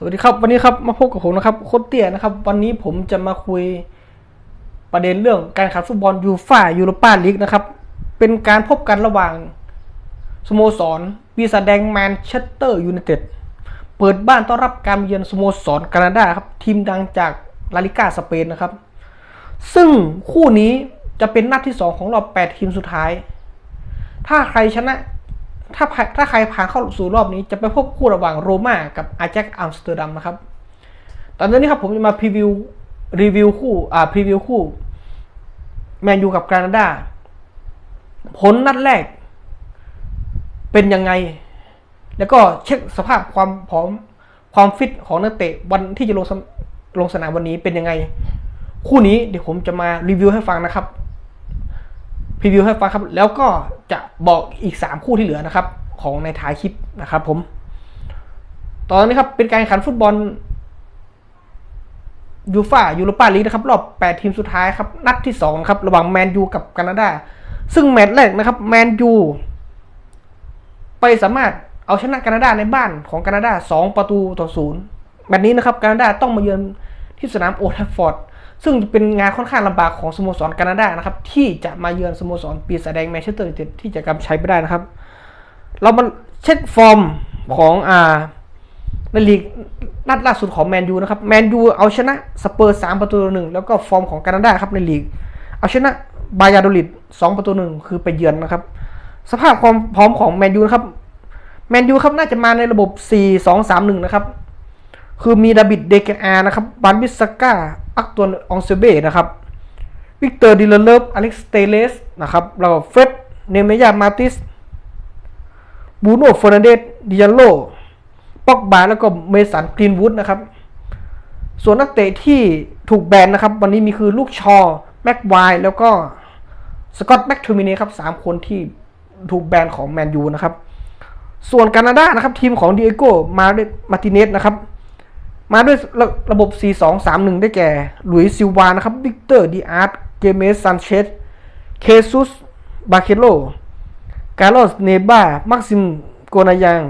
สวัสดีครับวันนี้ครับมาพบกับผมนะครับโคตเตียนะครับ วันนี้ผมจะมาคุยประเด็นเรื่องการแข่งขันฟุตบอลยูฟ่ายูโรปาลีกนะครับ เป็นการพบกันระหว่างสโมสรปีศาแดงแมนเชสเตอร์ยูไนเต็ดเปิดบ้านต้อนรับการเยือนสโมสรแคนาดาครับ ทีมดังจากลาลิก้าสเปนนะครับ ซึ่งคู่นี้จะเป็นนัดที่ 2 ของรอบ 8 ทีมสุดท้าย ถ้าใครชนะ ถ้าใครถ้าใครผ่านเข้าสู่รอบนี้จะไปพบคู่ระหว่างโรม่ากับอาแจ็คอัมสเตอร์ดัมนะครับ ตอนนี้ครับผมจะมาพรีวิวรีวิวคู่อ่าพรีวิวคู่แมนยูกับแคนาดาผลนัดแรก เป็นยังไง แล้วก็เช็คสภาพความพร้อมความฟิตของนักเตะวันที่จะลงลงสนามวันนี้เป็นยังไง คู่นี้เดี๋ยวผมจะมารีวิวให้ฟังนะครับ พรีวิวให้ฟังครับ แล้วก็จะบอกอีก 3 คู่ที่เหลือนะครับ ของในท้ายคลิปนะครับผม ตอนนี้ครับเป็นการแข่งขันฟุตบอลยูฟ่ายูโรปาลีกนะครับ รอบ 8 ทีมสุดท้ายครับ นัดที่ 2 ครับ ระหว่างแมนยูกับแคนาดา ซึ่งแมตช์แรกนะครับ แมนยูไปสามารถเอาชนะแคนาดาในบ้านของแคนาดา 2 ประตูต่อศูนย์แมตช์นี้นะครับแคนาดาต้องมาเยือนที่สนามโอทัฟฟอร์ด ซึ่งเป็นงานค่อนข้างลำบากของสโมสรแคนาดานะครับ ที่จะมาเยือนสโมสรปีศาจแดงแมนเชสเตอร์ยูไนเต็ดที่จะกำชัยไปได้นะครับ เรามาเช็คฟอร์มของอ่าในลีกนัดล่าสุดของแมนยูนะครับแมนยูเอาชนะสเปอร์สามประตูหนึ่งแล้วก็ฟอร์มของแคนาดาครับในลีก เอาชนะบายาโดลิดสองประตูหนึ่งคือไปเยือนนะครับ สภาพความพร้อมของแมนยูนะครับแมนยูครับน่าจะมาในระบบ 4-2-3-1 นะครับ คือมีดาบิดเดเกอานะครับบันบิสก้าอักตัวองเซเบนะครับวิกเตอร์ดิลเลฟอเล็กซ์เตเลสนะครับแล้วก็เฟรดเนเมยามาติสบูโน่เฟอร์นันเดสดิยันโลป็อกบาแล้วก็เมสันกรีนวูดนะครับ ส่วนนักเตะที่ถูกแบนนะครับ วันนี้มีคือลูกชอ แม็กไวแล้วก็สกอตแม็กทูมินีครับสามคนที่ถูกแบนของแมนยูนะครับ ส่วนแคนาดานะครับ ทีมของดิเอโกมาเดมาติเนสนะครับ มาด้วยระระบบ 4-2-3-1 ได้แก่ หลุยซิลวา นะครับวิกเตอร์ดีอาร์ตเจเมสซันเชส เคซุส บาเคโล กาโลส เนบามักซิม โกนายัง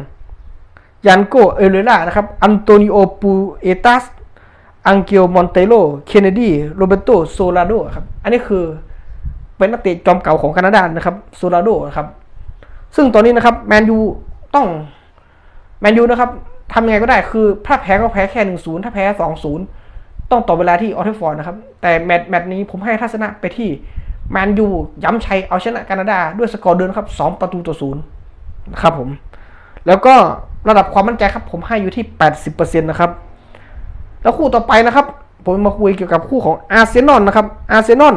ยันโก เอเลล่า นะครับ อันโตนิโอ ปูเอตัส อังเกียว มอนเตโล เคนเนดี โรเบโต โซลาโด ครับ อันนี้คือ เป็นนักเตะจอมเก่าของแคนาดา นะครับ โซลาโด นะครับ ซึ่งตอนนี้นะครับ แมนยู ต้อง แมนยู นะครับ ทำยังไงก็ได้คือถ้าแพ้ก็แพ้แค่หนึ่งศูนย์ถ้าแพ้สองศูนย์ต้องต่อเวลาที่ออทเทฟอร์ดนะครับ แต่แมตช์แมตช์นี้ผมให้ทัศนะไปที่แมนยูย้ำชัยเอาชนะแคนาดา ด้วยสกอร์เดินครับสองประตูต่อศูนย์นะครับผม แล้วก็ระดับความมั่นใจครับ ผมให้อยู่ที่แปดสิบเปอร์เซ็นต์นะครับ แล้วคู่ต่อไปนะครับ ผมมาคุยเกี่ยวกับคู่ของอาร์เซนอลนะครับอาร์เซนอล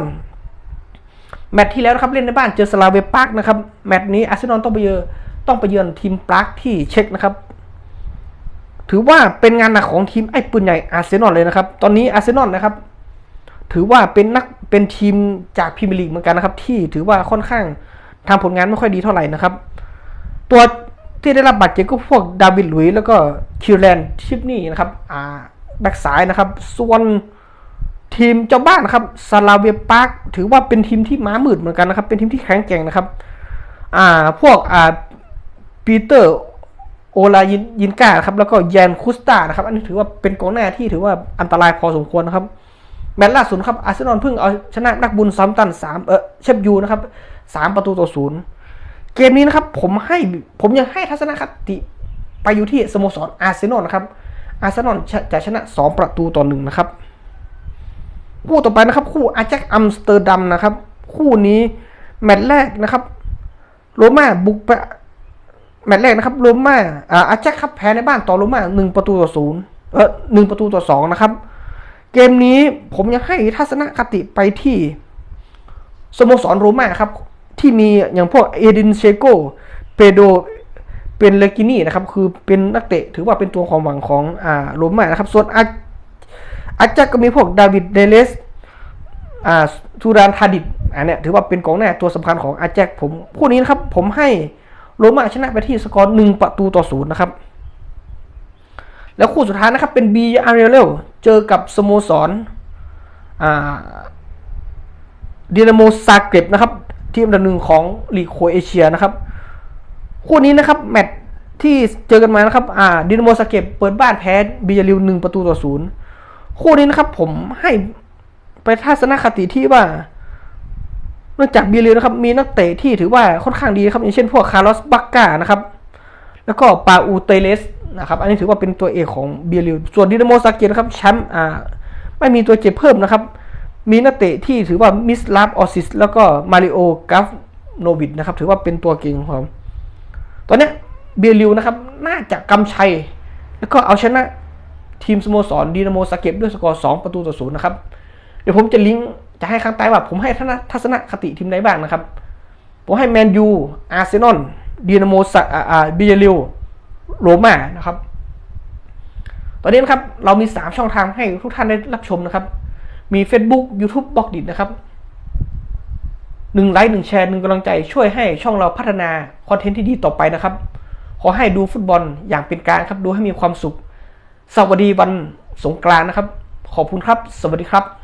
แมตช์ที่แล้วนะครับเล่นในบ้านเจอสลาเวปาร์กนะครับแมตช์นี้อาร์เซนอลต้องไปเยือนต้องไปเยือนทีมปรากที่เช็กนะครับ ถือว่าเป็นงานหนักของทีมไอ้ปืนใหญ่อาร์เซนอลเลยนะครับ ตอนนี้อาร์เซนอลนะครับ ถือว่าเป็นนักเป็นทีมจากพรีเมียร์ลีกเหมือนกันนะครับ ที่ถือว่าค่อนข้างทำผลงานไม่ค่อยดีเท่าไหร่นะครับ ตัวที่ได้รับบาดเจ็บก็พวกดาวิดลุยส์แล้วก็คิวแลนชิปนี่นะครับอ่าแบ็กซ้ายนะครับ ส่วนทีมเจ้าบ้านนะครับซาลาเวปาร์กถือว่าเป็นทีมที่ม้ามืดเหมือนกันนะครับ เป็นทีมที่แข็งแกร่งนะครับ อ่าพวกอ่าปีเตอร์ โอลายินยินกาครับแล้วก็แยนคุสตานะครับ อันนี้ถือว่าเป็นกองหน้าที่ถือว่าอันตรายพอสมควรนะครับ แมตช์ล่าสุดครับอาร์เซนอลเพิ่งเอาชนะนักบุญซัมตันสามเออเชฟยูนะครับสามประตูต่อศูนย์เกมนี้นะครับผมให้ผมยังให้ทัศนคติไปอยู่ที่สโมสรอาร์เซนอลนะครับอาร์เซนอลจะชนะสองประตูต่อหนึ่งนะครับ คู่ต่อไปนะครับ คู่อาแจ็คอัมสเตอร์ดัมนะครับ คู่นี้แมตช์แรกนะครับ โรม่าบุกไป แมตช์แรกนะครับโรม่าอ่าอาแจ็คครับแพ้ในบ้านต่อโรม่าหนึ่งประตูต่อศูนย์เออหนึ่งประตูต่อสองนะครับ เกมนี้ผมยังให้ทัศนคติไปที่สโมสรโรม่าครับ ที่มีอย่างพวกเอดินเชโกเปโดเป็นเลกินี่นะครับ คือเป็นนักเตะถือว่าเป็นตัวความหวังของอ่าโรม่านะครับ ส่วนอาอาแจ็คก็มีพวกดาวิดเดเลสอ่าทูรานทาดิดอันเนี้ยถือว่าเป็นกองหน้าตัวสำคัญของอาแจ็คผมคู่นี้นะครับผมให้ โรม่าชนะไปที่สกอร์หนึ่งประตูต่อศูนย์นะครับ แล้วคู่สุดท้ายนะครับเป็นบีอาร์เรลเจอกับสโมสรดินาโมซาเกรบนะครับ ทีมอันดับหนึ่งของลีกโคเอเชียนะครับ คู่นี้นะครับ แมตช์ที่เจอกันมานะครับอ่าดินาโมสเก็ตเปิดบ้านแพ้บียาริวหนึ่งประตูต่อศูนย์คู่นี้นะครับผมให้ไปทัศนคติที่ว่า นองจากบียาริวนะครับมีนักเตะที่ถือว่าค่อนข้างดีนะครับอย่างเช่นพวกคาร์ลอสบักกานะครับแล้วก็ปาอูเตเลสนะครับอันนี้ถือว่าเป็นตัวเอกของเบียริวส่วนดินาโมซาเกตนะครับแชมป์อ่าไม่มีตัวเจ็บเพิ่มนะครับ มีนักเตะที่ถือว่ามิสลาฟออซิสแล้วก็มาริโอกราฟโนวิดนะครับถือว่าเป็นตัวเก่งของเขาตอนนี้เบียริวนะครับน่าจะกำชัย แล้วก็เอาชนะทีมสโมสรดินาโมซาเกตด้วยสกอร์ 2 ประตูต่อศูนย์นะครับ เดี๋ยวผมจะลิงก์ จะให้ข้างใต้ว่าผมให้ทัศนคติทีมไหนบ้างนะครับ ผมให้แมนยูอาร์เซนอลดินาโมซาอ่าบิเยลิวโรม่านะครับ ตอนนี้นะครับ เรามี 3 ช่องทางให้ทุกท่านได้รับชมนะครับ มี Facebook YouTube บล็อกดินะครับหนึ่งไลค์หนึ่งแชร์หนึ่งกำลังใจช่วยให้ช่องเราพัฒนาคอนเทนต์ที่ดีต่อไปนะครับ ขอให้ดูฟุตบอลอย่างเป็นกลางครับ ดูให้มีความสุข สวัสดีวันสงกรานต์นะครับ ขอบคุณครับ สวัสดีครับ